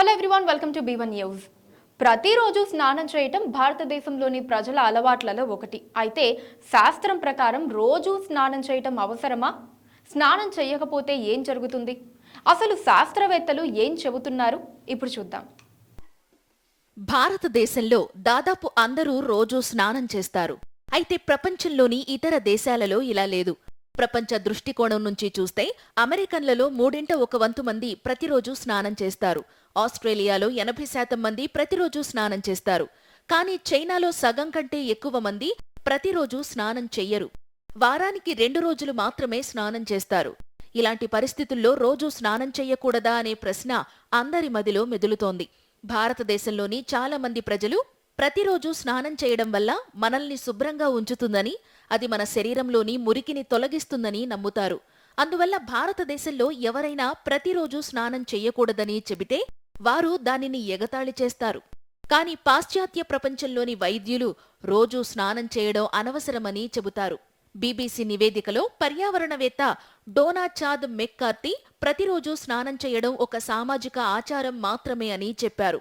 Hello everyone welcome to B one news ప్రతిరోజు స్నానం చేయటం భారతదేశంలోని ప్రజల అలవాట్లలో ఒకటి. అయితే శాస్త్రం ప్రకారం రోజు స్నానం చేయటం అవసరమా? స్నానం చేయకపోతే ఏం జరుగుతుంది? అసలు శాస్త్రవేత్తలు ఏం చెబుతున్నారు? ఇప్పుడు చూద్దాం. భారతదేశంలో దాదాపు అందరూ రోజూ స్నానం చేస్తారు. అయితే ప్రపంచంలోని ఇతర దేశాలలో ఇలా లేదు. ప్రపంచ దృష్టికోణం నుంచి చూస్తే అమెరికన్లలో మూడింట ఒక వంతు మంది ప్రతిరోజు స్నానం చేస్తారు. ఆస్ట్రేలియాలో ఎనభై శాతం మంది ప్రతిరోజు స్నానం చేస్తారు. కానీ చైనాలో సగం కంటే ఎక్కువ మంది ప్రతిరోజు స్నానం చెయ్యరు. వారానికి రెండు రోజులు మాత్రమే స్నానం చేస్తారు. ఇలాంటి పరిస్థితుల్లో రోజూ స్నానం చెయ్యకూడదా అనే ప్రశ్న అందరి మదిలో మెదులుతోంది. భారతదేశంలోని చాలా మంది ప్రజలు ప్రతిరోజు స్నానం చేయడం వల్ల మనల్ని శుభ్రంగా ఉంచుతుందని అది మన శరీరంలోని మురికిని తొలగిస్తుందని నమ్ముతారు. అందువల్ల భారతదేశంలో ఎవరైనా ప్రతిరోజు స్నానం చెయ్యకూడదని చెబితే వారు దానిని ఎగతాళి చేస్తారు. కాని పాశ్చాత్య ప్రపంచంలోని వైద్యులు రోజూ స్నానం చేయడం అనవసరమని చెబుతారు. బీబీసీ నివేదికలో పర్యావరణవేత్త డోనా చాద్ మెక్కార్తీ ప్రతిరోజు స్నానం చేయడం ఒక సామాజిక ఆచారం మాత్రమే అని చెప్పారు.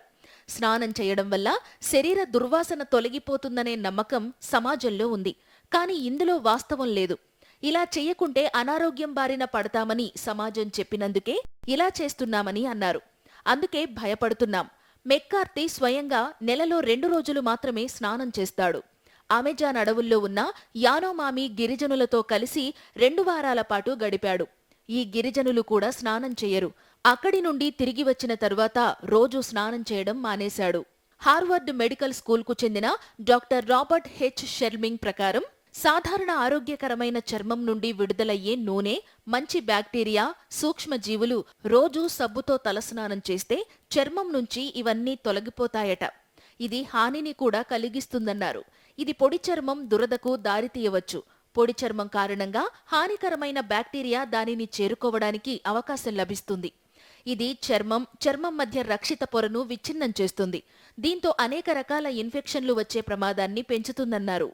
స్నానం చేయడం వల్ల శరీర దుర్వాసన తొలగిపోతుందనే నమ్మకం సమాజంలో ఉంది. కాని ఇందులో వాస్తవం లేదు. ఇలా చేయకుంటే అనారోగ్యం బారిన పడతామని సమాజం చెప్పినందుకే ఇలా చేస్తున్నామని అన్నారు. అందుకే భయపడుతున్నాం. మెక్కార్తీ స్వయంగా నెలలో రెండు రోజులు మాత్రమే స్నానం చేస్తాడు. అమెజాన్ అడవుల్లో ఉన్న యానోమామి గిరిజనులతో కలిసి రెండు వారాల పాటు గడిపాడు. ఈ గిరిజనులు కూడా స్నానం చేయరు. అక్కడి నుండి తిరిగి వచ్చిన తరువాత రోజూ స్నానం చేయడం మానేశాడు. హార్వర్డ్ మెడికల్ స్కూల్కు చెందిన డాక్టర్ రాబర్ట్ హెచ్. షెర్మింగ్ ప్రకారం సాధారణ ఆరోగ్యకరమైన చర్మం నుండి విడుదలయ్యే నూనె మంచి బ్యాక్టీరియా సూక్ష్మజీవులు రోజూ సబ్బుతో తలస్నానం చేస్తే చర్మం నుంచి ఇవన్నీ తొలగిపోతాయట. ఇది హానిని కూడా కలిగిస్తుందన్నారు. ఇది పొడి చర్మం దురదకు దారితీయవచ్చు. పొడి చర్మం కారణంగా హానికరమైన బ్యాక్టీరియా దానిని చేరుకోవడానికి అవకాశం లభిస్తుంది. ఇది చర్మం చర్మం మధ్య రక్షిత పొరను విచ్ఛిన్నం చేస్తుంది. దీంతో అనేక రకాల ఇన్ఫెక్షన్లు వచ్చే ప్రమాదాన్ని పెంచుతుందన్నారు.